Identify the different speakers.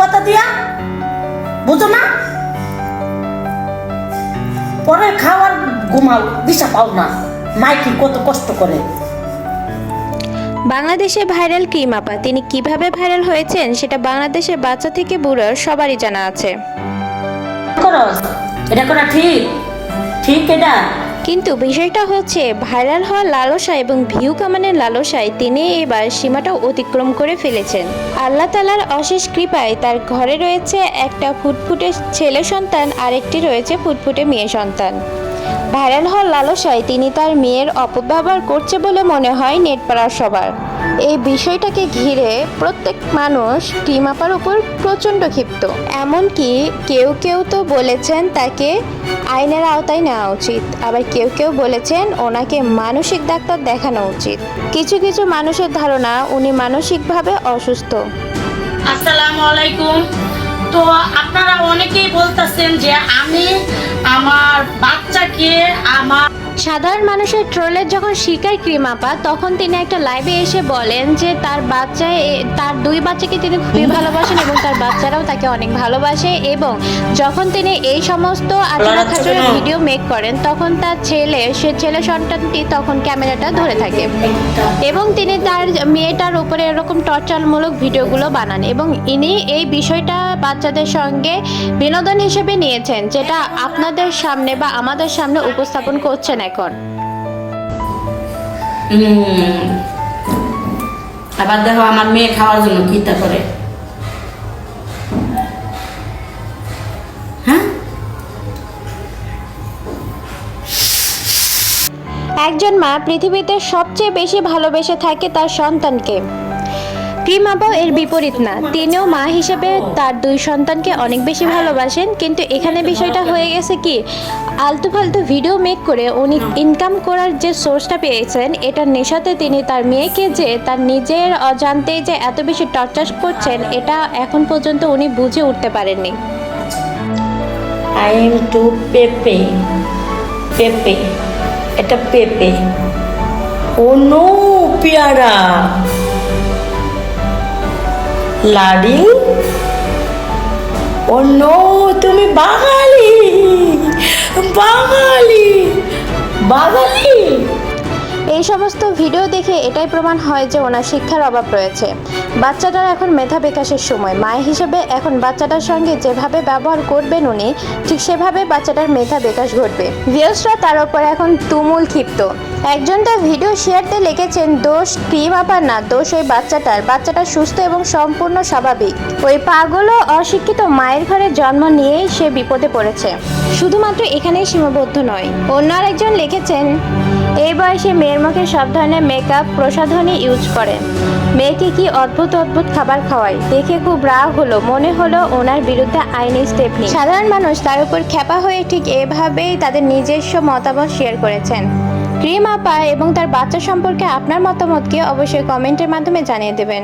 Speaker 1: কথা দিয়া? বুঝো না? পরে খাওয়ার ঘুমাও দিশা পাও না। মাইকি কত কষ্ট করে।
Speaker 2: বাংলাদেশে ভাইরাল কি আপা তিনি কীভাবে ভাইরাল হয়েছেন সেটা বাংলাদেশের বাচ্চা থেকে বুড়ো সবারই জানা আছে।
Speaker 1: এটা করা ঠিক? ঠিক এটা?
Speaker 2: কিন্তু বিষয়টা হচ্ছে, ভাইরাল হওয়া লালসা এবং ভিউ কামানের লালসায় তিনি এবার সীমাটা অতিক্রম করে ফেলেছেন। আল্লাহ তালার অশেষ কৃপায় তার ঘরে রয়েছে একটা ফুটফুটে ছেলে সন্তান, আরেকটি রয়েছে ফুটফুটে মেয়ে সন্তান। ভাইরাল হওয়ার লালসায় তিনি তার মেয়ের অপব্যবহার করছে বলে মনে হয় নেট পাড়ার সবার। এই বিষয়টাকে ঘিরে প্রত্যেক মানুষ টিমাপার উপর প্রচণ্ড ক্ষিপ্ত। এমনকি কেউ কেউ তো বলেছেন তাকে আইনের আওতায় নেওয়া উচিত। আবার কেউ কেউ বলেছেন ওনাকে মানসিক ডাক্তার দেখানো উচিত। কিছু কিছু মানুষের ধারণা উনি মানসিকভাবে অসুস্থ।
Speaker 1: আসসালামু আলাইকুম। তো আপনারা অনেকেই বলতেছেন যে আমি আমার বাচ্চাকে আমার
Speaker 2: সাধারণ মানুষের ট্রোলের যখন শিকার ক্রিমাপা তখন তিনি একটা লাইভে এসে বলেন যে তার বাচ্চায় তার দুই বাচ্চাকে তিনি খুবই ভালোবাসেন এবং তার বাচ্চারাও তাকে অনেক ভালোবাসে এবং যখন তিনি এই সমস্ত আচরণ খাচরের ভিডিও মেক করেন তখন তার ছেলে সে ছেলে সন্তানটি তখন ক্যামেরাটা ধরে থাকে এবং তিনি তার মেয়েটার উপরে এরকম টর্চারমূলক ভিডিওগুলো বানান এবং ইনি এই বিষয়টা বাচ্চাদের সঙ্গে বিনোদন হিসেবে নিয়েছেন যেটা আপনাদের সামনে বা আমাদের সামনে উপস্থাপন করছেন এখন।
Speaker 1: আবার দেখো আমার মেয়ে খাওয়ার জন্য কিতা করে? হ্যাঁ?
Speaker 2: একজন মা পৃথিবীতে সবচেয়ে বেশি ভালোবেসে থাকে তার সন্তানকে। ক্রিম আবাও এর বিপরীত না। তিনিও মা হিসেবে তার দুই সন্তানকে অনেক বেশি ভালোবাসেন, কিন্তু এখানে বিষয়টা হয়ে গেছে কি আলতু ফালতু ভিডিও মেক করে উনি ইনকাম করার যে সোর্সটা পেয়েছেন, এটার নেশাতে তিনি তার মেয়েকে যে তার নিজের অজান্তেই যে এত বেশি টর্চার করছেন, এটা এখন পর্যন্ত উনি বুঝে উঠতে পারেননি।
Speaker 1: আই এম টু পেপে পেপে এটা পেপে ও নো, পেয়ারা। লাডি? ও নো, তুমি বাঙালি। বাঙালি। বাঙালি?
Speaker 2: এই সমস্ত ভিডিও দেখে এটাই প্রমাণ হয় যে ওনার শিক্ষার অভাব রয়েছে। বাচ্চাটার এখন মেধা বিকাশের সময়। মায়ের হিসেবে এখন বাচ্চাটার সঙ্গে যেভাবে ব্যবহার করবেন উনি, ঠিক সেভাবে বাচ্চাটার মেধা বিকাশ ঘটবে। ভিউসরা তার উপর এখন তুমুল ক্ষিপ্ত। একজন তার ভিডিও শেয়ারতে লিখেছেন, দোষ ক্রিম আপার না, দোষ ওই বাচ্চাটার। বাচ্চাটা সুস্থ এবং সম্পূর্ণ স্বাভাবিক। ওই পাগল ও অশিক্ষিত মায়ের ঘরে জন্ম নিয়েই সে বিপদে পড়েছে। শুধুমাত্র এখানেই সীমাবদ্ধ নয়। অন্য আরেকজন লিখেছেন, এই বয়সে মেয়ের মুখে সব ধরনের মেকআপ প্রসাধনী ইউজ করে মেয়েকে কি অদ্ভুত অদ্ভুত খাবার খাওয়ায় দেখে খুব রাগ হলো। মনে হলো ওনার বিরুদ্ধে আইনি স্টেপ নিই সাধারণ মানুষ তার উপর খ্যাপা হয়ে ঠিক এভাবেই তাদের নিজস্ব মতামত শেয়ার করেছেন। ক্রিম আপা এবং তার বাচ্চা সম্পর্কে আপনার মতামতকে অবশ্যই কমেন্টের মাধ্যমে জানিয়ে দেবেন।